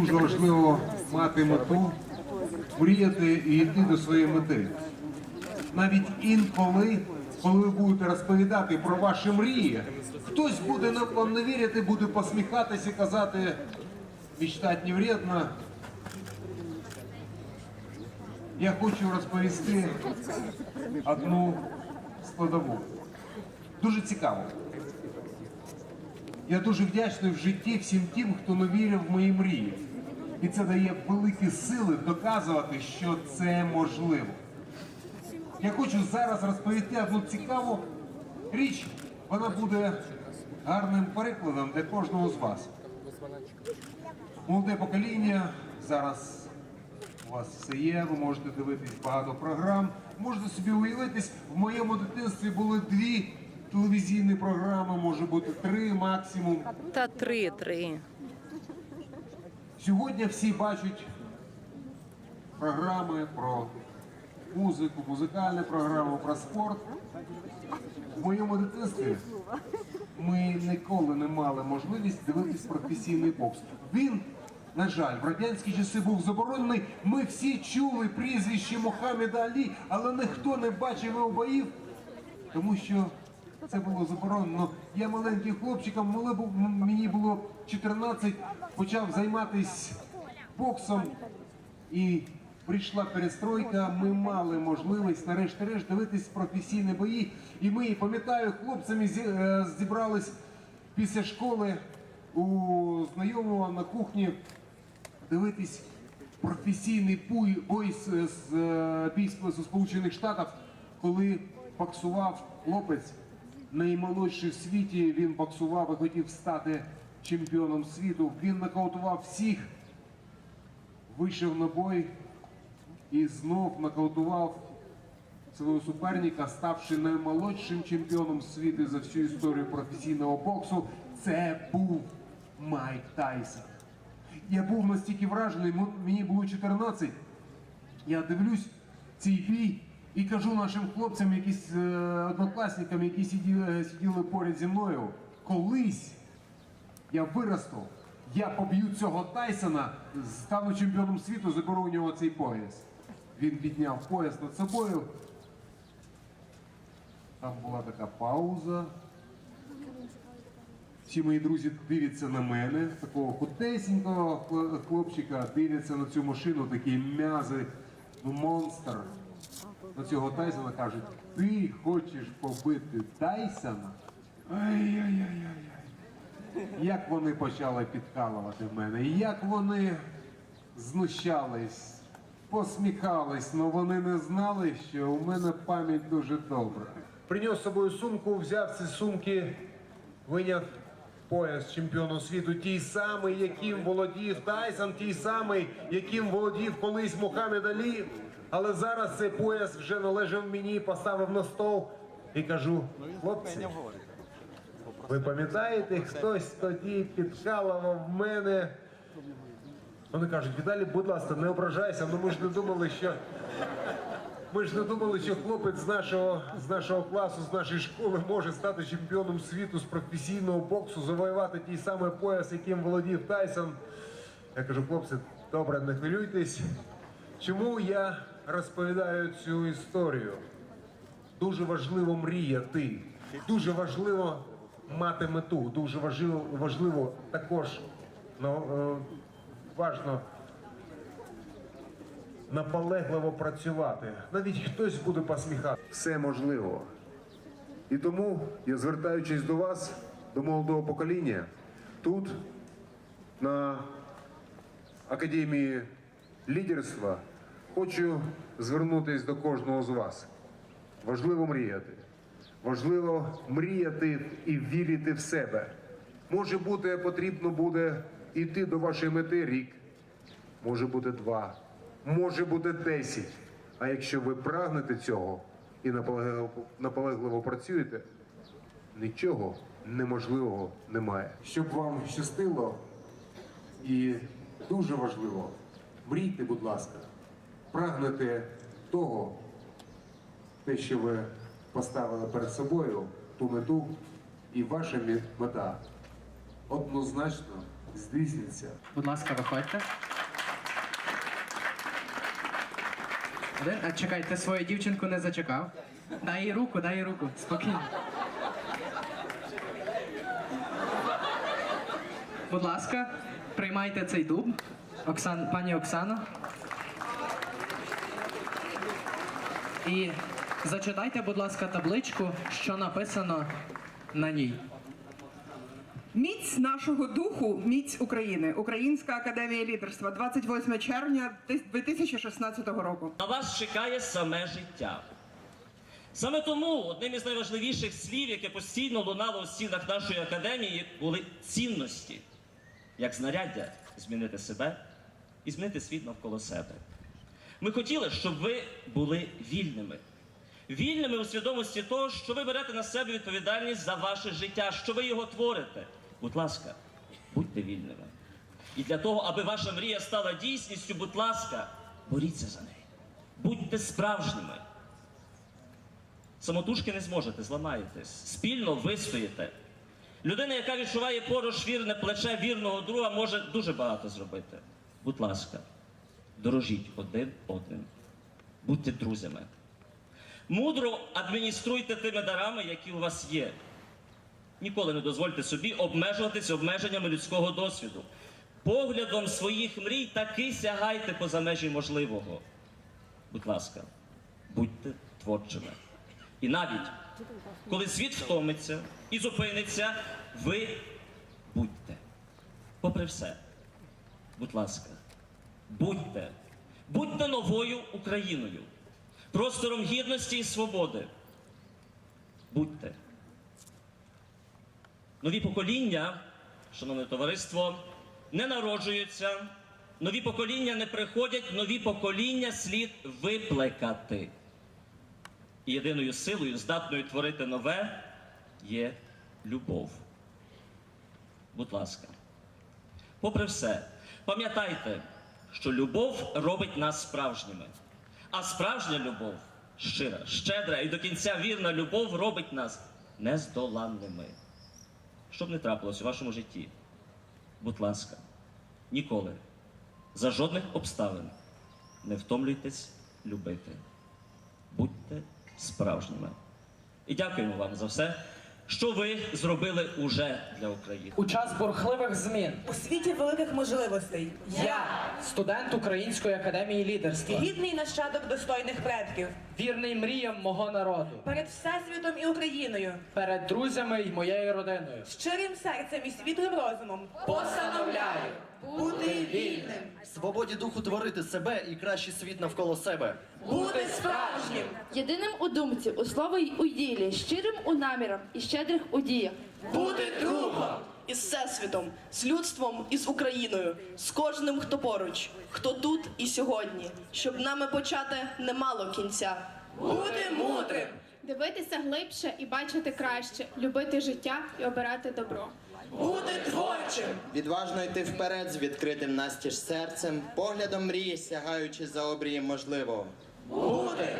дуже важливо мати мету, мріяти і йти до своєї мети. Навіть інколи, коли ви будете розповідати про ваші мрії, хтось буде вам не вірити, буде посміхатися і казати, мечтати не вредно. Я хочу розповісти одну складову. Дуже цікаво. Я дуже вдячний в житті всім тим, хто не вірив в мої мрії. І це дає великі сили доказувати, що це можливо. Я хочу зараз розповісти одну цікаву річ. Вона буде гарним перекладом для кожного з вас. Молоде покоління зараз у вас все є, ви можете дивитись багато програм. Можете собі уявитись, в моєму дитинстві були дві телевізійні програми, може бути три максимум. Та три, три. Сьогодні всі бачать програми про музику, музикальні програми про спорт. В моєму дитинстві ми ніколи не мали можливість дивитись професійний бокс. Він, на жаль, в радянські часи був заборонений. Ми всі чули прізвище Мохаммеда Алі, але ніхто не бачив його боїв, тому що це було заборонено. Я маленьким хлопчиком, був- мені було 14, почав займатися боксом і прийшла перестройка. Ми мали можливість нарешті-решт дивитись професійні бої. І ми, пам'ятаю, хлопцями е, зібрались після школи у знайомого на кухні дивитись професійний пуй- бой з, з е, бійства зі Сполучених Штатів, коли боксував хлопець наймолодший в світі. Він боксував і хотів стати чемпіоном світу. Він нокаутував всіх, вийшов на бой і знов нокаутував свого суперника, ставши наймолодшим чемпіоном світу за всю історію професійного боксу. Це був Майк Тайсон. Я був настільки вражений, мені було 14. Я дивлюсь цей бій і кажу нашим хлопцям, якісь е, однокласникам, які сиділи, сиділи поряд зі мною, колись я виросту, я поб'ю цього Тайсона, стану чемпіоном світу, заберу у нього цей пояс. Він підняв пояс над собою. Там була така пауза. Всі мої друзі дивляться на мене, такого худесенького хлопчика, дивляться на цю машину, такі м'язи, ну монстр. Цього Тайсона кажуть, ти хочеш побити Тайсона? Ай-яй-яй-яй. Як вони почали підкалувати в мене, як вони знущались, посміхались, але вони не знали, що у мене пам'ять дуже добра. Приніс з собою сумку, взяв ці сумки, виняв пояс чемпіону світу, тій самий, яким володів Тайсон, тій самий, яким володів колись Мухаммед Алі. Але зараз цей пояс вже належав мені, поставив на стол і кажу, хлопці, ви пам'ятаєте, хтось тоді підкалував мене. Вони кажуть, Віталій, будь ласка, не ображайся, ну ми ж не думали, що. Ми ж не думали, що хлопець з нашого, з нашого класу, з нашої школи може стати чемпіоном світу з професійного боксу, завоювати той самий пояс, яким володів Тайсон. Я кажу, хлопці, добре, не хвилюйтесь. Чому я розповідаю цю історію? Дуже важливо мріяти, дуже важливо мати мету, дуже важливо, важливо також ну, е, важно наполегливо працювати. Навіть хтось буде посміхати. Все можливо. І тому я звертаючись до вас, до молодого покоління, тут на академії лідерства хочу звернутися до кожного з вас. Важливо мріяти. Важливо мріяти і вірити в себе. Може бути, потрібно буде йти до вашої мети рік, може бути два, може бути десять. А якщо ви прагнете цього і наполегливо, наполегливо працюєте, нічого неможливого немає. Щоб вам щастило і дуже важливо, мрійте, будь ласка, прагнете того, те, що ви поставили перед собою, ту мету, і ваша мета однозначно здійсниться. Будь ласка, виходьте. Один, а чекай, ти свою дівчинку не зачекав. Дай їй руку, дай їй руку. Спокійно. Будь ласка, приймайте цей дуб. Оксан, пані Оксано. І зачитайте, будь ласка, табличку, що написано на ній. Міць нашого духу, міць України, Українська академія лідерства, 28 червня 2016 року. На вас чекає саме життя. Саме тому одним із найважливіших слів, яке постійно лунало у стінах нашої академії, були цінності, як знаряддя змінити себе і змінити світ навколо себе. Ми хотіли, щоб ви були вільними. Вільними у свідомості того, що ви берете на себе відповідальність за ваше життя, що ви його творите. Будь ласка, будьте вільними. І для того, аби ваша мрія стала дійсністю, будь ласка, боріться за неї. Будьте справжніми. Самотужки не зможете, зламаєтесь. Спільно вистоїте. Людина, яка відчуває поруч вірне плече вірного друга, може дуже багато зробити. Будь ласка, дорожіть один одним. Будьте друзями. Мудро адмініструйте тими дарами, які у вас є. Ніколи не дозвольте собі обмежуватися обмеженнями людського досвіду. Поглядом своїх мрій таки сягайте поза межі можливого. Будь ласка, будьте творчими. І навіть коли світ втомиться і зупиниться, ви будьте. Попри все, будь ласка, будьте, будьте новою Україною, простором гідності і свободи. Будьте. Нові покоління, шановне товариство, не народжуються, нові покоління не приходять, нові покоління слід виплекати. І єдиною силою, здатною творити нове, є любов. Будь ласка. Попри все, пам'ятайте, що любов робить нас справжніми. А справжня любов, щира, щедра і до кінця вірна любов робить нас нездоланними. Щоб не трапилось у вашому житті, будь ласка, ніколи, за жодних обставин не втомлюйтесь любити. Будьте справжніми. І дякуємо вам за все, що ви зробили уже для України. У час бурхливих змін У світі великих можливостей. Я студент Української академії лідерства, гідний нащадок достойних предків. Вірний мріям мого народу, Перед всесвітом і Україною, перед друзями й моєю родиною. щирим серцем і світлим розумом. Постановляю. Бути вільним, Свободі духу творити себе і кращий світ навколо себе. бути справжнім, Єдиним у думці, у слові й у ділі, щирим у намірах і щедрих у діях. бути другом, із всесвітом, з людством і з Україною, з кожним, хто поруч, хто тут і сьогодні, щоб нами почати немало кінця. бути мудрим, Дивитися глибше і бачити краще, любити життя і обирати добро. бути творчим, Відважно йти вперед з відкритим настіж серцем, поглядом мрії, сягаючи за обрієм можливого. бути,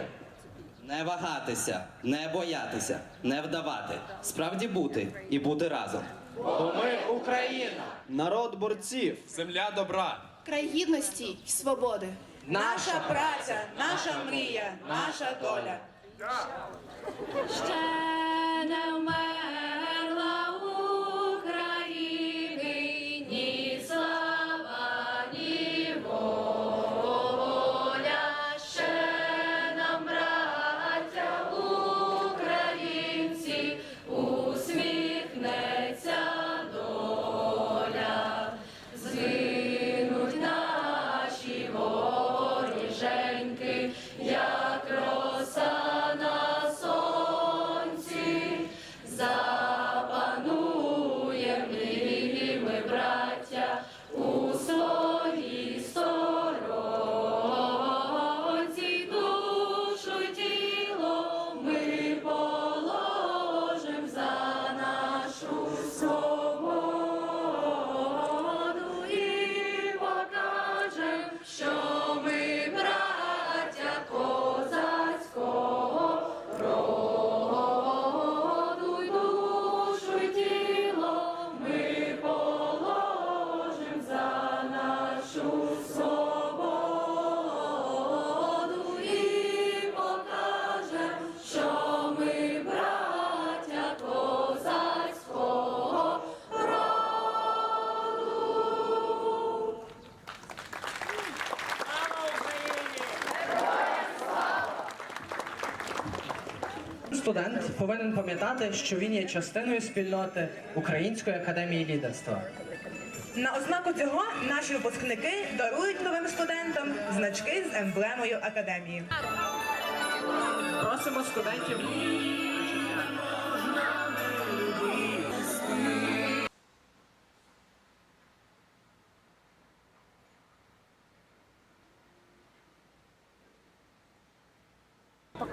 Не вагатися, не боятися, не вдавати, справді бути і бути разом. Бо ми Україна, Народ борців. Земля добра. Край гідності й свободи. наша праця, наша мрія, наша доля. Ще не вмерла siempre. Студент повинен пам'ятати, що він є частиною спільноти Української академії лідерства. На ознаку цього наші випускники дарують новим студентам значки з емблемою академії. Просимо студентів.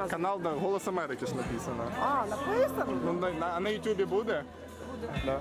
Канал да, Голос Америки ж написано. А, написано? Ну, на, на, на Ютубі буде? Буде. Да.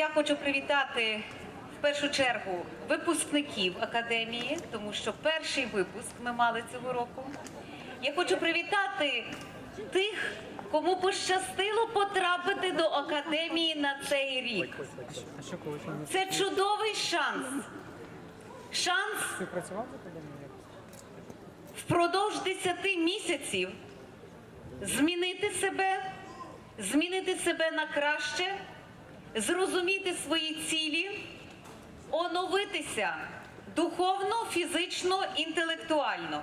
Я хочу привітати в першу чергу випускників академії, тому що перший випуск ми мали цього року. Я хочу привітати тих, кому пощастило потрапити до академії на цей рік. Це чудовий шанс. Шанс впродовж 10 місяців змінити себе, змінити себе на краще, зрозуміти свої цілі, оновитися духовно, фізично, інтелектуально.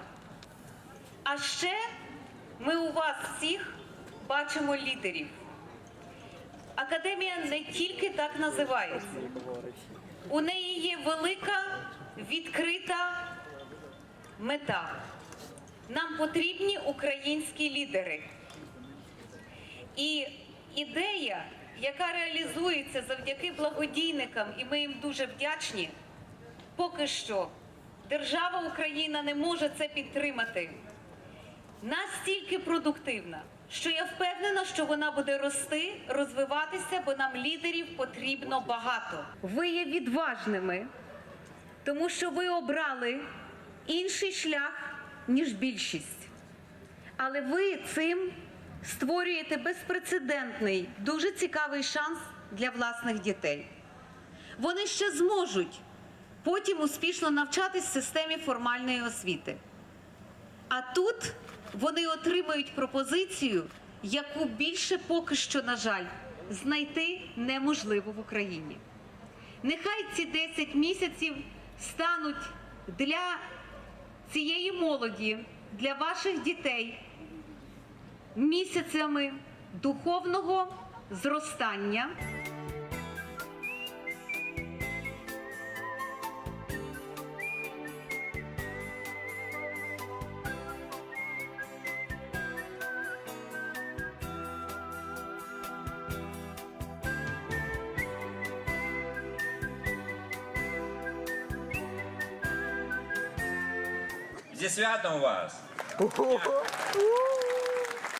А ще ми у вас всіх бачимо лідерів. Академія не тільки так називається. У неї є велика відкрита мета. Нам потрібні українські лідери. І ідея, яка реалізується завдяки благодійникам, і ми їм дуже вдячні, поки що держава Україна не може це підтримати. Настільки продуктивна, що я впевнена, що вона буде рости, розвиватися, бо нам лідерів потрібно багато. Ви є відважними, тому що ви обрали інший шлях, ніж більшість. Але ви цим створюєте безпрецедентний, дуже цікавий шанс для власних дітей. Вони ще зможуть потім успішно навчатись в системі формальної освіти. А тут вони отримають пропозицію, яку більше поки що, на жаль, знайти неможливо в Україні. Нехай ці 10 місяців стануть для цієї молоді, для ваших дітей місяцями духовного зростання. Зі святом вас!